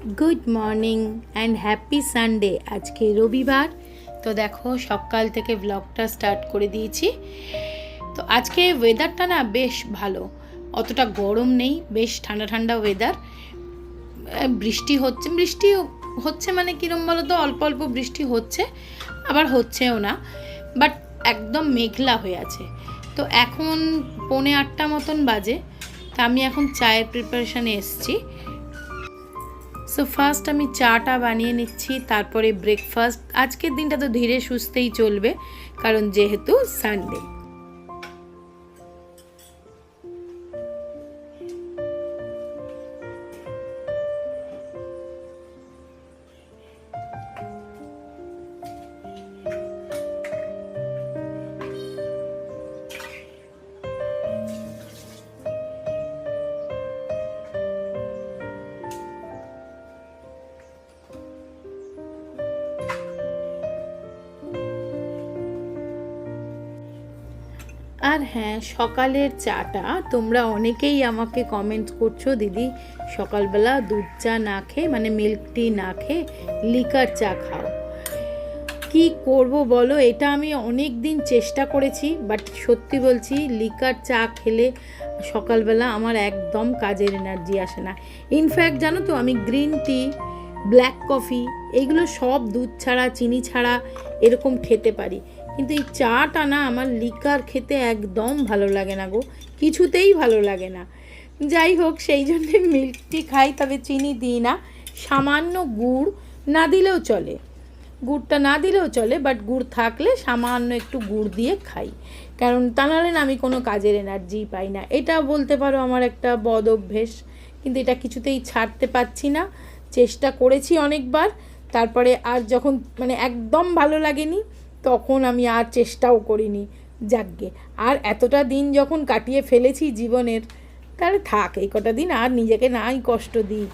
Good morning and happy Sunday আজকে রবিবার। তো দেখো, সকাল থেকে ব্লগটা স্টার্ট করে দিয়েছি। তো আজকে ওয়েদারটা না বেশ ভালো। অতটা গরম নেই, বেশ ঠান্ডা ঠান্ডা ওয়েদার বৃষ্টি হচ্ছে বৃষ্টি হচ্ছে মানে কীরম বলো তো অল্প অল্প বৃষ্টি হচ্ছে, আবার হচ্ছেও না। বাট একদম মেঘলা হয়ে আছে। তো এখন পৌনে আটটা মতন বাজে। তা আমি এখন চায়ের প্রিপারেশানে এসছি। সো ফার্স্ট আমি চাটা বানিয়ে নিচ্ছি, তারপরে ব্রেকফাস্ট আজকের দিনটা তো ধীরে সুস্থেই চলবে, কারণ যেহেতু সানডে আর হ্যাঁ সকালের চাটা তোমরা অনেকেই আমাকে কমেন্ট করছ, দিদি, সকালবেলা দুধ চা না খেয়ে মানে মিল্ক টি না খেয়ে লিকার চা খাও। কি করব বলো? এটা আমি অনেক দিন চেষ্টা করেছি বাট সত্যি বলছি লিকার চা খেলে সকালবেলা আমার একদম কাজের এনার্জি আসে না। ইনফ্যাক্ট জানো তো, আমি গ্রিন টি ব্ল্যাক কফি এগুলো সব দুধ ছাড়া, চিনি ছাড়া এরকম খেতে পারি। কিন্তু এই চাটা না আমার লিকার খেতে একদম ভালো লাগে না গো। কিছুতেই ভালো লাগে না। যাই হোক, সেই জন্যে মিল্ক টি খাই, তবে চিনি দিই না। সামান্য গুড় না দিলেও চলে। গুড়টা না দিলেও চলে বাট গুড় থাকলে সামান্য একটু গুড় দিয়ে খাই। কারণ তা নাহলে আমি কোনো কাজের এনার্জি পাই না। এটা বলতে পারো আমার একটা বদ অভ্যেস, কিন্তু এটা কিছুতেই ছাড়তে পারছি না। চেষ্টা করেছি অনেকবার, তারপরে আর যখন মানে একদম ভালো লাগেনি তখন আমি আর চেষ্টাও করিনি, যাকগে। আর এতটা দিন যখন কাটিয়ে ফেলেছি জীবনের, তাহলে থাক, এই কটা দিন আর নিজেকে নাই কষ্ট দিই।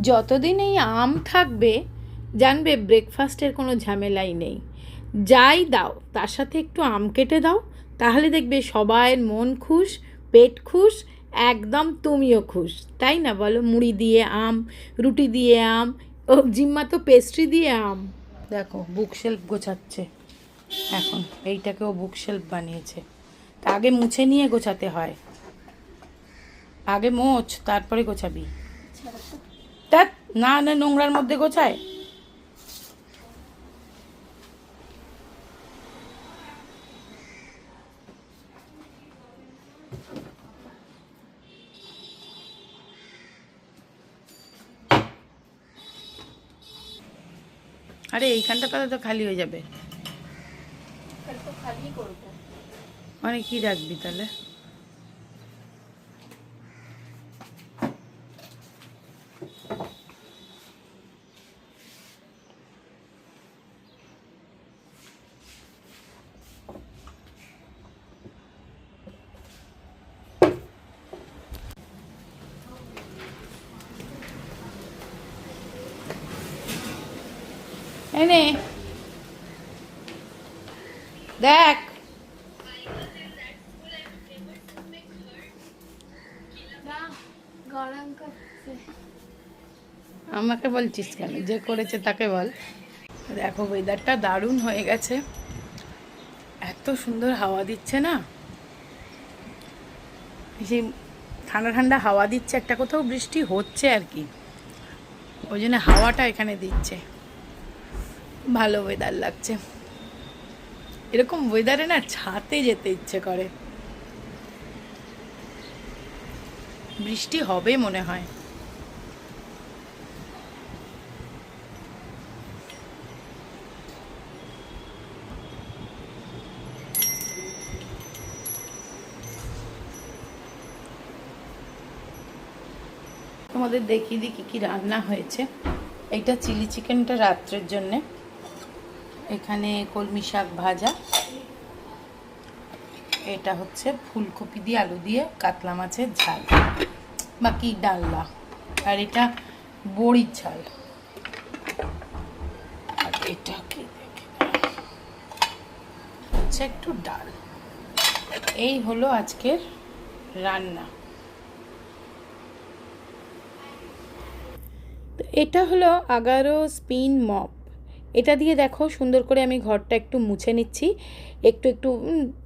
যতদিন এই আম থাকবে, জানবে ব্রেকফাস্টের কোনো ঝামেলাই নেই। যাই দাও, তার সাথে একটু আম কেটে দাও, তাহলে দেখবে সবাইয়ের মন খুশ, পেট খুশ, একদম তুমিও খুশ। তাই না বলো? মুড়ি দিয়ে আম, রুটি দিয়ে আম, ও জিম্মা তো পেস্ট্রি দিয়ে আম। দেখো বুকশেল্ফ গোছাচ্ছে। এখন এইটাকেও বুকশেল্ফ বানিয়েছে। তা আগে মুছে নিয়ে গোছাতে হয়। আগে মোছ তারপরে গোছাবি। তা না না নোংরার মধ্যে গোছায়। আরে এইখানটা তাহলে তো খালি হয়ে যাবে। মানে কি রাখবি তাহলে? এনে দেখ। আমাকে বলছিস কেন? যে করেছে তাকে বল। দেখো ওয়েদারটা দারুণ হয়ে গেছে। এত সুন্দর হাওয়া দিচ্ছে না? সেই ঠান্ডা ঠান্ডা হাওয়া দিচ্ছে, একটা কোথাও বৃষ্টি হচ্ছে আর কি। ওই জন্য হাওয়াটা এখানে দিচ্ছে। ভালো ওয়েদার লাগছে। এরকম ওয়েদারে না ছাতে যেতে ইচ্ছে করে। বৃষ্টি হবে মনে হয়। তোমাদের দেখিয়ে দিই কী কী রান্না হয়েছে। এইটা চিলি চিকেনটা রাত্রের জন্যে। এখানে কলমি শাক ভাজা। এটা হচ্ছে ফুলকপি দিয়ে আলু দিয়ে কাতলা মাছের ঝাল। বাকি ডালনা। আর এটা বড়ির ঝাল। আর এটা হচ্ছে একটু ডাল। এই হলো আজকের রান্না। এটা হলো আগারো স্পিন মপ এটা দিয়ে দেখো সুন্দর করে আমি ঘরটা একটু মুছে নিচ্ছি। একটু একটু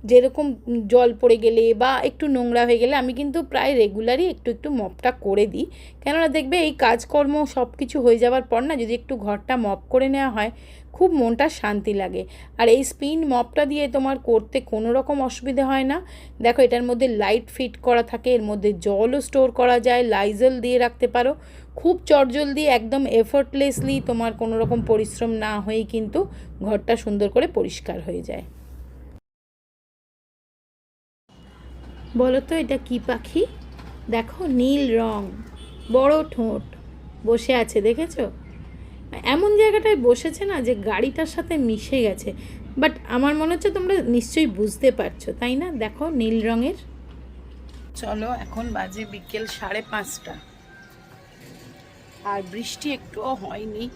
যেরকম জল পড়ে গেলে বা একটু নোংরা হয়ে গেলে আমি কিন্তু প্রায় রেগুলারই একটু একটু মপটা করে দিই। কেননা দেখবে এই কাজকর্ম সব কিছু হয়ে যাওয়ার পর না যদি একটু ঘরটা মপ করে নেওয়া হয় খুব মনটা শান্তি লাগে। আর এই স্পিন মপটা দিয়ে তোমার করতে কোনো রকম অসুবিধা হয় না। দেখো এটার মধ্যে লাইট ফিট করা থাকে, এর মধ্যে জলও স্টোর করা যায় লাইজল দিয়ে রাখতে পারো। খুব চটজলদি, একদম এফর্টলেসলি তোমার কোনো রকম পরিশ্রম না হয়েই কিন্তু ঘরটা সুন্দর করে পরিষ্কার হয়ে যায়। বলো তো এটা কি পাখি? দেখো নীল রং, বড় ঠোঁট, বসে আছে, দেখেছ? এমন জায়গাটায় বসেছে না যে গাড়িটার সাথে মিশে গেছে। বাট আমার মনে হচ্ছে তোমরা নিশ্চয়ই বুঝতে পারছ, তাই না? দেখো, নীল রঙের। চলো, এখন বাজে বিকেল সাড়ে পাঁচটা। আর বৃষ্টি একটুও হয়নি।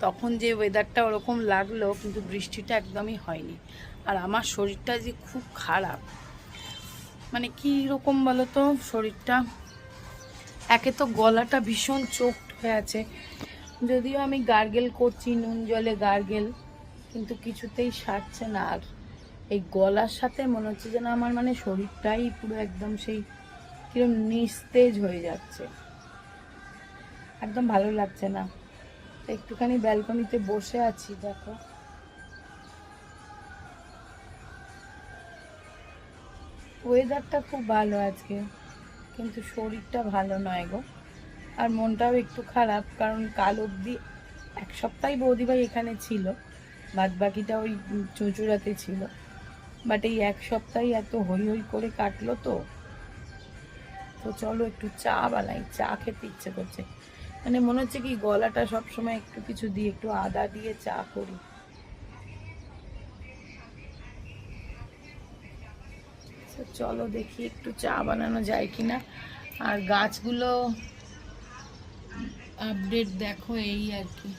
তখন যে ওয়েদারটা ওরকম লাগল, কিন্তু বৃষ্টিটা একদমই হয়নি। আর আমার শরীরটা যে খুব খারাপ। মানে কী রকম বলো তো শরীরটা, একে তো গলাটা ভীষণ চোখ হয়ে আছে। যদিও আমি গার্গেল করছি, নুন জলে গার্গেল, কিন্তু কিছুতেই সারছে না। আর এই গলার সাথে মনে হচ্ছে যেন আমার মানে শরীরটাই পুরো একদম সেই কিরম নিস্তেজ হয়ে যাচ্ছে। একদম ভালো লাগছে না। একটুখানি ব্যালকনিতে বসে আছি, দেখো। ওয়েদারটা খুব ভালো আজকে, কিন্তু শরীরটা ভালো নয় গো। আর মনটাও একটু খারাপ, কারণ কাল অবধি এক সপ্তাহ বৌদিভাই এখানে ছিল বাদ বাকিটা ওই চুঁচুড়াতে ছিল। বাট এই এক সপ্তাহে এত হই হই করে কাটলো তো। তো চলো একটু চা বানাই, চা খেতে ইচ্ছে করছে। মানে মনে হচ্ছে কি গলাটা সবসময় একটু কিছু দিয়ে, একটু আদা দিয়ে চা করি। চলো দেখি একটু চা বানানো যায় কিনা। আর গাছগুলো আপডেট দেখো এই আর কি।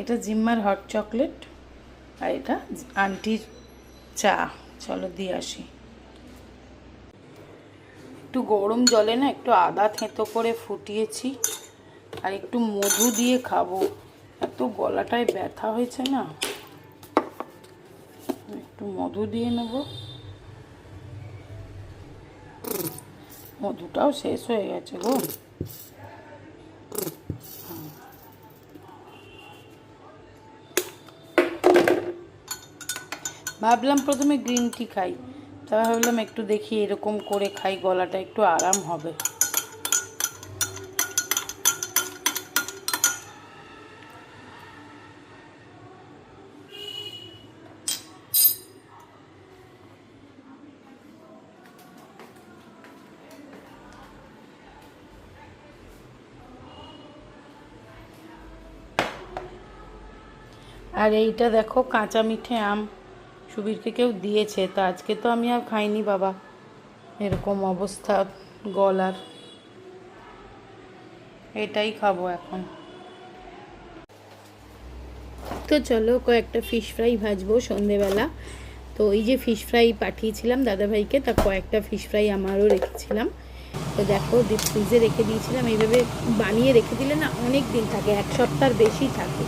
এটা জিম্মার হট চকলেট আর এটা আন্টির চা। চলো দিয়ে আসি। একটু গরম জলে না একটু আদা থেঁতো করে ফুটিয়েছি আর একটু মধু দিয়ে খাব। এত গলাটায় ব্যথা হয়েছে না? একটু মধু দিয়ে নেব। মধুটাও শেষ হয়ে গেছে গো। ভাবলাম প্রথমে গ্রিন টি খাই। তারপর ভাবলাম একটু দেখি এরকম করে খাই, গলাটা একটু আরাম হবে। আর এইটা দেখো, কাঁচা মিঠে আম। সুবীরকে কেউ দিয়েছে, তো আজকে তো আমি আর খাইনি বাবা। এরকম অবস্থা গলার। এটাই খাব এখন। তো চলো কয়েকটা ফিশ ফ্রাই ভাজবো সন্ধেবেলা। তো এই যে ফিশ ফ্রাই পাঠিয়েছিলাম দাদাভাইকে, তা কয়েকটা ফিশ ফ্রাই আমারও রেখেছিলাম। তো দেখো ডিপ ফ্রিজে রেখে দিয়েছিলাম। এইভাবে বানিয়ে রেখে দিলে না অনেক দিন থাকে, এক সপ্তাহ বেশি থাকে।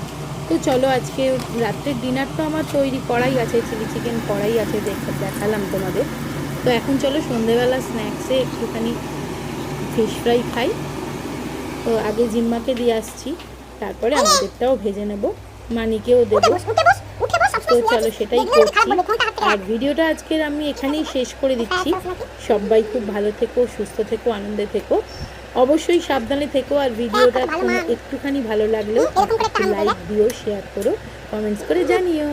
তো চলো আজকে রাত্রের ডিনার তো আমার তৈরি করাই আছে চিলি চিকেন করাই আছে দেখ- দেখালাম তোমাদের। তো এখন চলো সন্ধেবেলা স্ন্যাক্সে একটুখানি ফিশ ফ্রাই খাই। তো আগে জিম্মাকে দিয়ে আসছি তারপরে আমাদেরটাও ভেজে নেব। মানিকেও দেবো। তো চলো সেটাই করছি। আর ভিডিওটা আজকের আমি এখানেই শেষ করে দিচ্ছি। সবাই খুব ভালো থেকো সুস্থ থেকো আনন্দে থেকো। অবশ্যই সাবধানে থেকো আর ভিডিওটা একটুখানি ভালো লাগলেও একটু লাইক দিও শেয়ার করো কমেন্টস করে জানিও।